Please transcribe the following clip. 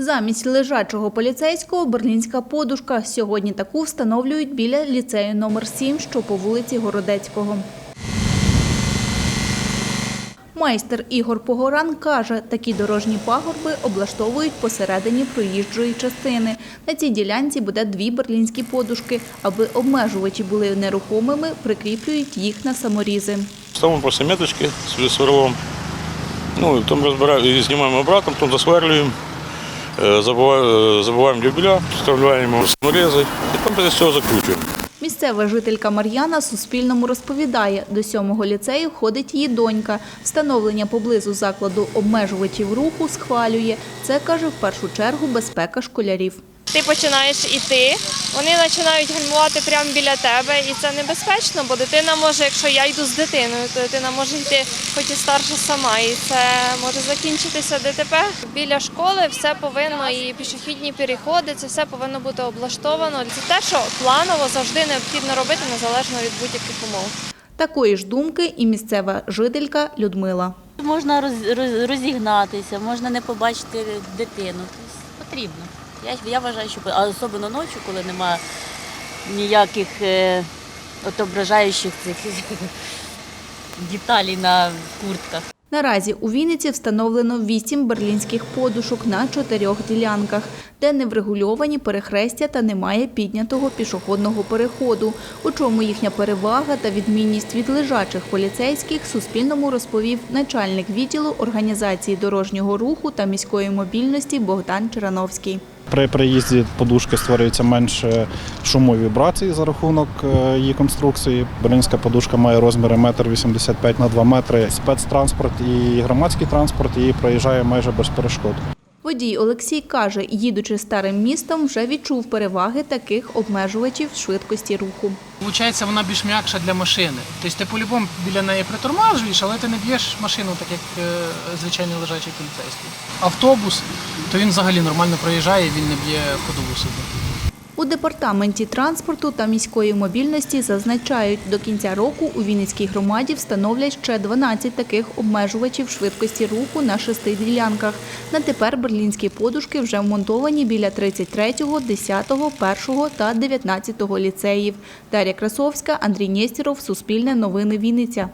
Замість лежачого поліцейського берлінська подушка. Сьогодні таку встановлюють біля ліцею номер 7, що по вулиці Городецького. Майстер Ігор Погоран каже, такі дорожні пагорби облаштовують посередині проїжджої частини. На цій ділянці буде дві берлінські подушки. Аби обмежувачі були нерухомими, прикріплюють їх на саморізи. Ставимо просто меточки з сверлом. Ну, і розбираємо, знімаємо обратно, потім засверлюємо, забиваємо, забиваємо дюбеля, вставляємо саморези і там після цього закручуємо. Місцева жителька Мар'яна Суспільному розповідає, до сьомого ліцею ходить її донька. Встановлення поблизу закладу обмежувачів руху схвалює. Це, каже, в першу чергу безпека школярів. Ти починаєш іти, вони починають гальмувати прямо біля тебе, і це небезпечно, бо дитина може, якщо я йду з дитиною, то дитина може йти хоч і старша сама, і це може закінчитися ДТП. Біля школи все повинно, і пішохідні переходи, це все повинно бути облаштовано. Це те, що планово завжди необхідно робити незалежно від будь-яких умов. Такої ж думки і місцева жителька Людмила. Можна роз- роз- розігнатися, можна не побачити дитину. Тобто потрібно. Я, я вважаю, що особливо ночі, коли немає ніяких е, отображаючих цих деталей на куртках. Наразі у Вінниці встановлено вісім берлінських подушок на чотирьох ділянках, де не врегульовані перехрестя та немає піднятого пішохідного переходу. У чому їхня перевага та відмінність від лежачих поліцейських Суспільному розповів начальник відділу організації дорожнього руху та міської мобільності Богдан Черановський. При приїзді подушки створюється менше шуму вібрацій за рахунок е, її конструкції. Берлінська подушка має розміри 1,85 м на 2 метри. Спецтранспорт і громадський транспорт її проїжджає майже без перешкод. Водій Олексій каже, їдучи старим містом, вже відчув переваги таких обмежувачів швидкості руху. Виходить, вона більш м'якша для машини. Тобто ти по-любому біля неї притормажуєш, але ти не б'єш машину, так як е, звичайний лежачий поліцейський. Автобус, то він взагалі нормально проїжджає, він не б'є ходову собі. У департаменті транспорту та міської мобільності зазначають, до кінця року у Вінницькій громаді встановлять ще 12 таких обмежувачів швидкості руху на шести ділянках. На тепер берлінські подушки вже вмонтовані біля 33-го, 10-го, 1-го та 19-го ліцеїв. Дар'я Красовська, Андрій Нєстєров, Суспільне новини Вінниця.